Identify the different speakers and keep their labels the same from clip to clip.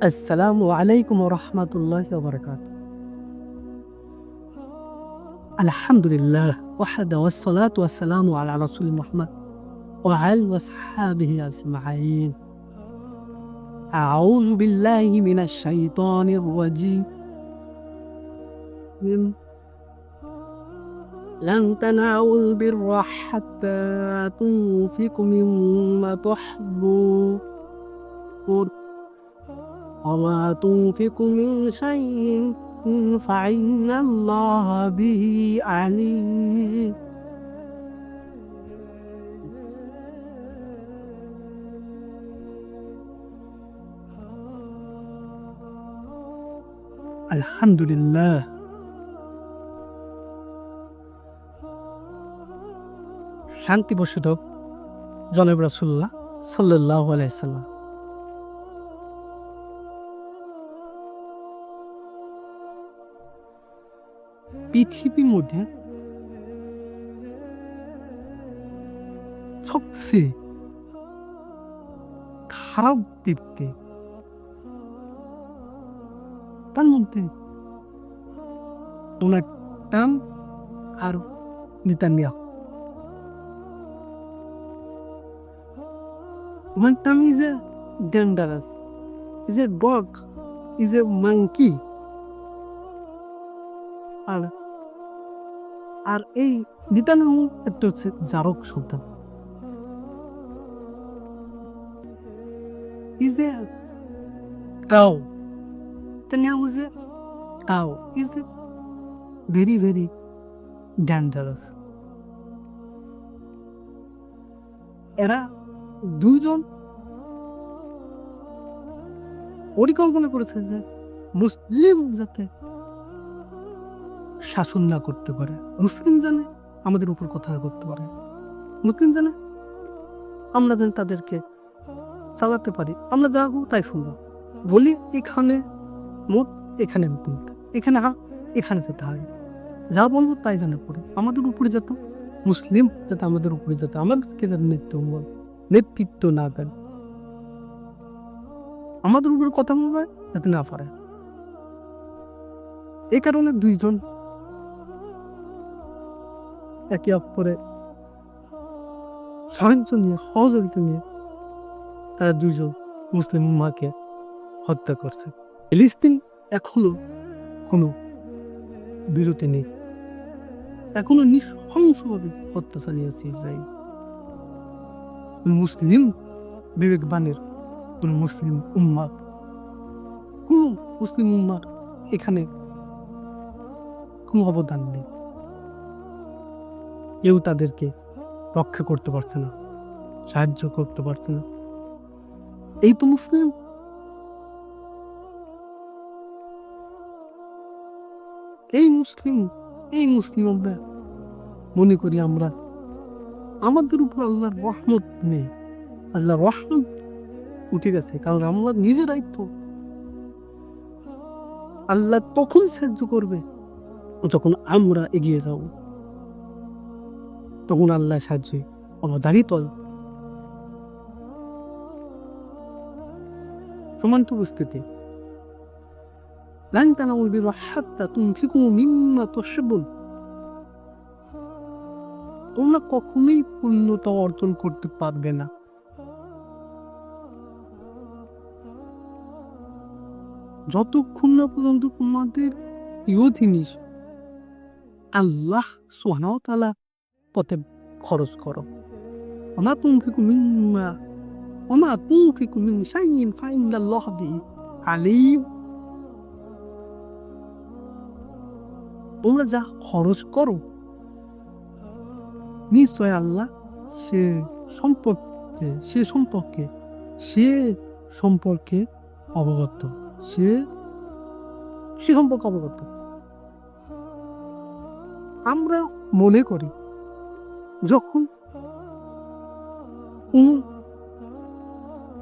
Speaker 1: আসসালামু আলাইকুম রহমতুল্লাহ বরকাত আলহামদুলিল্লাহ ওয়াহাদা ওয়াসসালাতু ওয়াসসালামু আলা রাসূল মুহাম্মদ ওয়া আল ওয়াসহাবিহি আজমাইন أعوذ بالله من الشيطان الرجيم لن تنالوا البر حتى تنفقوا مما تحبون وما تنفقوا من شيء فإن الله به عليم আলহামদুলিল্লাহ শান্তি বসুত জনব রাসুল্লাহ সাল্লাহ আলাইসাল্লাম পৃথিবীর মধ্যে সবচেয়ে খারাপ ব্যক্তি তার মধ্যে Donald Trump R Netanyahu. Donald Trump is a dangerous is a dog is a monkey আর আর এই নেতানিয়াহু একটা হচ্ছে জারক সন্তান। Is Netanyahu is a cow. Is a very very এরা দুজন পরিকল্পনা করেছে যে মুসলিম যাতে শাসন না করতে পারে। মুসলিম জানে আমাদের উপর কথা করতে পারে। মুসলিম জানে আমরা যেন তাদেরকে চালাতে পারি। আমরা যা তাই শুনব। বলি, এখানে মুখ এখানে মুখ এখানে হা, এখানে যেতে হয়। যা বলব, তাই জানে পড়ে আমাদের উপরে যেত, মুসলিম যাতে আমাদের উপরে যেত। আমাদেরকে যাতে নেতৃত্ব নেতৃত্ব না দেন আমাদের উপরে কথা বলবে, যাতে না পারে। এই কারণে দুইজন একে অপরে সাহায্য নিয়ে, সহযোগিতা নিয়ে তারা দুইজন মুসলিম মাকে হত্যা করছে। ফিলিস্তিন এখনও কোনো বিরতি নেই। এখনও নৃশংসভাবে হত্যা চালিয়েছে ইসরায়েল। মুসলিম বিবেকবানের, কোন মুসলিম উম্মাদ কোন মুসলিম উম্মার এখানে কোনো অবদান নেই। কেউ তাদেরকে রক্ষা করতে পারছে না, সাহায্য করতে পারছে না। এই তো মুসলিম। এই মুসলিম এই মুসলিম আমরা মনে করি আমরা। আমাদের উপর আল্লাহর রহমত নেই। আল্লাহর রহমত উঠে গেছে, কারণ আমরা নিজেরাই তো। আল্লাহ তখন সাহায্য করবে, যখন আমরা এগিয়ে যাব। তখন আল্লাহ সাহায্য অবদারিত সমান তো উপস্থিতি لن تنالوا البر حتى تنفقوا مما تحبون তোমরা কখনোই পূর্ণতা অর্জন করতে পারবে না যতক্ষণ না পর্যন্ত তোমাদের প্রিয় জিনিস আল্লাহ সোহানতালা পথে খরচ করো। ওমা তুমফিকু মিম্মা ওমা তুমফিকু মিন ফাইনাল্লাহ বিহি আলিম। তোমরা যা খরচ করো, নিশ্চয় আল্লাহ সে সম্পর্কে সে সম্পর্কে সে সম্পর্কে অবগত, সে সে সম্পর্কে অবগত। আমরা মনে করি যখন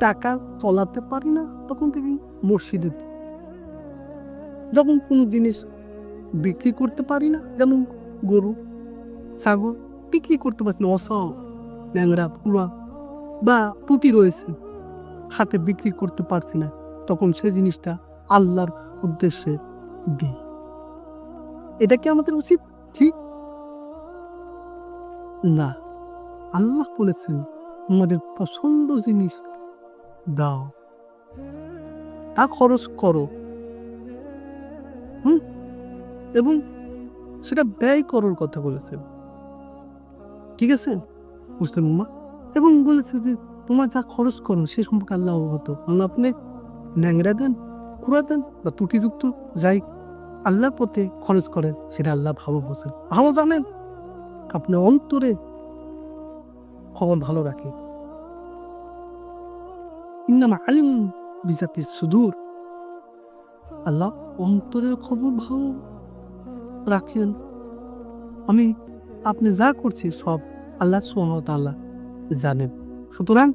Speaker 1: টাকা চলাতে পারি না, তখন থেকে মসজিদে যখন কোনো জিনিস বিক্রি করতে পারি না, যেমন গরু, ছাগল বিক্রি করতে পারছি না, অসহ ন্যাংরা পুরা বা পুঁটি রয়েছে, হাতে বিক্রি করতে পারছি না, তখন সেই জিনিসটা আল্লাহর উদ্দেশ্যে দিই। এটা কি আমাদের উচিত? ঠিক না, আল্লাহ বলেছেন আমাদের পছন্দ জিনিস দাও, তা খরচ করো। হুম? এবং সেটা ব্যয় করার কথা বলেছেন। ঠিক আছে? বুঝতে মা এবং বলেছে যে, তোমার যা খরচ করো, সে সম্পর্কে আল্লাহ অবগত। কারণ আপনি ন্যাংরা দেন, কুড়া দেন বা ত্রুটিযুক্ত যাই আল্লাহর পথে খরচ করেন, সেটা আল্লাহ ভালো বোঝেন। ভালো জানেন আপনি অন্তরে খবর ভালো রাখে। ইন্নামা আলিম বিজাতি সুদূর। আল্লাহ অন্তরের খবর ভালো রাখেন। আমি, আপনি যা করছি সব আল্লাহ সুহামতাল্লাহ জানেন। সুতরাং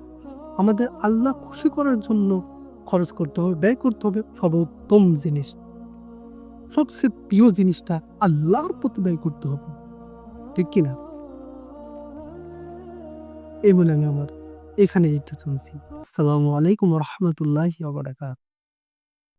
Speaker 1: আমাদের আল্লাহ খুশি করার জন্য খরচ করতে হবে, ব্যয় করতে হবে সর্বোত্তম জিনিস। সবচেয়ে প্রিয় জিনিসটা আল্লাহর প্রতি ব্যয় করতে হবে। ঠিক কিনা? এই বলে আমি আমার এখানে যেতে শুনছি আসসালামু আলাইকুম রহমতুল্লাহ বারাকাত।